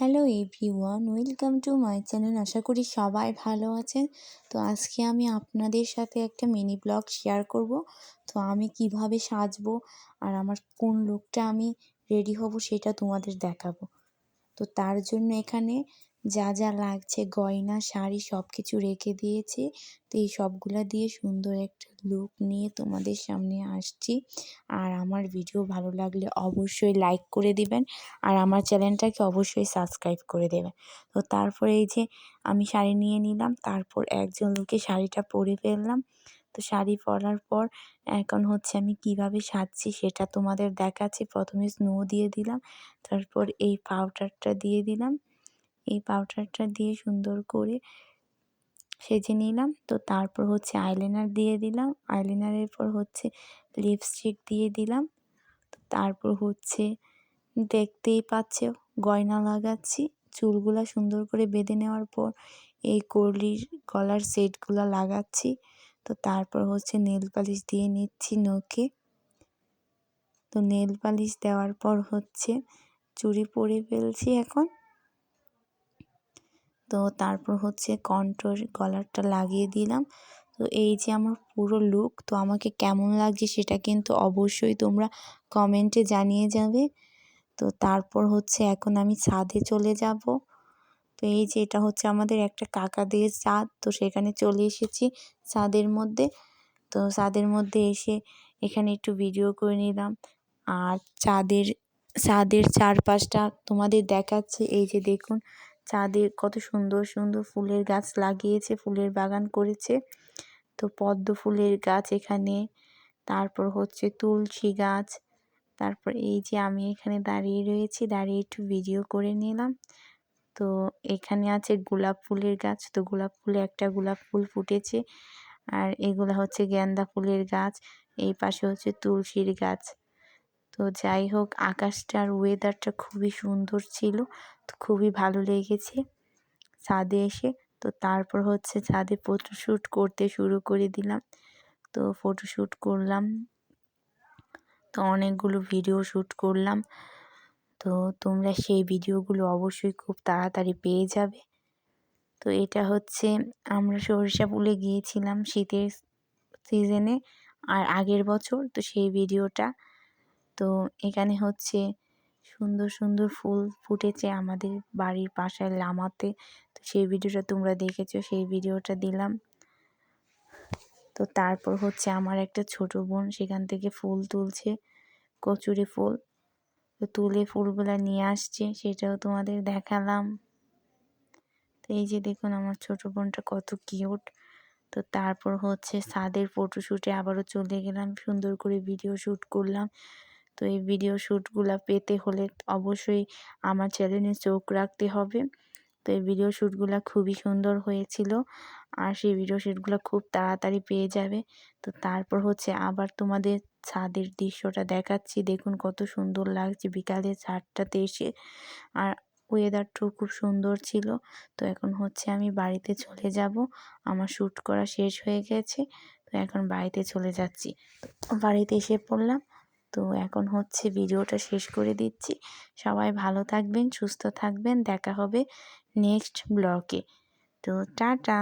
Hello everyone, welcome to my channel. আশা করি সবাই ভালো আছেন। তো আজকে আমি আপনাদের সাথে একটা মিনি ব্লগ শেয়ার করব। তো আমি কীভাবে সাজবো আর আমার কোন লুকটা আমি রেডি হব সেটা তোমাদের দেখাবো। তো তার জন্য এখানে যা যা লাগছে, গয়না, শাড়ি সব কিছু রেখে দিয়েছি। তো এই সবগুলা দিয়ে সুন্দর একটা লুক নিয়ে তোমাদের সামনে আসছি। আর আমার ভিডিও ভালো লাগলে অবশ্যই লাইক করে দিবেন আর আমার চ্যানেলটাকে অবশ্যই সাবস্ক্রাইব করে দেবেন। তো তারপরে এই যে আমি শাড়ি নিয়ে নিলাম, তারপর একজন লোকে শাড়িটা পরে ফেললাম। তো শাড়ি পরার পর এখন হচ্ছে আমি কীভাবে সাজছি সেটা তোমাদের দেখাচ্ছি। প্রথমে স্নো দিয়ে দিলাম, তারপর এই পাউডারটা দিয়ে দিলাম। এই পাউডারটা দিয়ে সুন্দর করে সেজে নিলাম। তো তারপর হচ্ছে আইলাইনার দিয়ে দিলাম। আইলাইনারের পর হচ্ছে লিপস্টিক দিয়ে দিলাম। তারপর হচ্ছে দেখতেই পাচ্ছ গয়না লাগাচ্ছি। চুলগুলা সুন্দর করে বেঁধে নেওয়ার পর এই কর্লির গলার সেটগুলো লাগাচ্ছি। তো তারপর হচ্ছে নেল পালিশ দিয়ে নিচ্ছি নখে। তো নেল পালিশ দেওয়ার পর হচ্ছে চুড়ি পরে ফেলছি এখন। তো তারপর হচ্ছে কন্ট্রোর কলারটা লাগিয়ে দিলাম। তো এই যে আমার পুরো লুক তো আমাকে কেমন লাগছে সেটা কিন্তু অবশ্যই তোমরা কমেন্টে জানিয়ে যাবে। তো তারপর হচ্ছে এখন আমি ছাদে চলে যাব। তো এই যে এটা হচ্ছে আমাদের একটা কাকাদের ছাদ তো সেখানে চলে এসেছি ছাদের মধ্যে। তো ছাদের মধ্যে এসে এখানে একটু ভিডিও করে নিলাম। আর চাঁদের ছাদের চারপাশটা তোমাদের দেখাচ্ছে। এই যে দেখুন, চাঁদের কত সুন্দর সুন্দর ফুলের গাছ লাগিয়েছে, ফুলের বাগান করেছে। তো পদ্ম ফুলের গাছ এখানে। তারপর হচ্ছে তুলসী গাছ। তারপর এই যে আমি এখানে দাঁড়িয়ে রয়েছি, দাঁড়িয়ে একটু ভিডিও করে নিলাম। তো এখানে আছে গোলাপ ফুলের গাছ। তো গোলাপ ফুলে একটা গোলাপ ফুল ফুটেছে। আর এগুলো হচ্ছে গেন্দা ফুলের গাছ। এই পাশে হচ্ছে তুলসীর গাছ। তো যাই হোক, আকাশটার ওয়েদারটা খুবই সুন্দর ছিল। তো খুবই ভালো লেগেছে ছাদে এসে। তো তারপর হচ্ছে ছাদে ফটোশ্যুট করতে শুরু করে দিলাম। তো ফটোশ্যুট করলাম। তো অনেকগুলো ভিডিও শ্যুট করলাম। তো তোমরা সেই ভিডিওগুলো অবশ্যই খুব তাড়াতাড়ি পেয়ে যাবে। তো এটা হচ্ছে, আমরা সরিষা পুলে গিয়েছিলাম শীতের সিজনে আর আগের বছর, তো সেই ভিডিওটা। তো এখানে হচ্ছে সুন্দর সুন্দর ফুল ফুটেছে আমাদের বাড়ির পাশে লামাতে। তো সেই ভিডিওটা তোমরা দেখেছ, সেই ভিডিওটা দিলাম। তো তারপর হচ্ছে আমার একটা ছোট বোন সেখান থেকে ফুল তুলছে, কচুরি ফুল। তো তুলে ফুলগুলো নিয়ে আসছে, সেটাও তোমাদের দেখালাম। তো এই যে দেখুন আমার ছোট বোনটা কত কিউট। তো তারপর হচ্ছে ছাদের ফটোশ্যুটে আবারও চলে গেলাম, সুন্দর করে ভিডিও শ্যুট করলাম। তো এই ভিডিও শ্যুটগুলো পেতে হলে অবশ্যই আমার চ্যানেলে চোখ রাখতে হবে। তো এই ভিডিও শ্যুটগুলো খুবই সুন্দর হয়েছিল আর সেই ভিডিও শ্যুটগুলো খুব তাড়াতাড়ি পেয়ে যাবে। তো তারপর হচ্ছে আবার তোমাদের ছাদের দৃশ্যটা দেখাচ্ছি। দেখুন কত সুন্দর লাগছে। বিকালে ছাদটাতে এসে। আর ওয়েদারটাও খুব সুন্দর ছিল। তো এখন হচ্ছে আমি বাড়িতে চলে যাব। আমার শ্যুট করা শেষ হয়ে গেছে। তো এখন বাড়িতে চলে যাচ্ছি। বাড়িতে এসে পড়লাম। তো এখন হচ্ছে ভিডিওটা শেষ করে দিচ্ছি। সবাই ভালো থাকবেন, সুস্থ থাকবেন। দেখা হবে নেক্সট ব্লগে তো টাটা!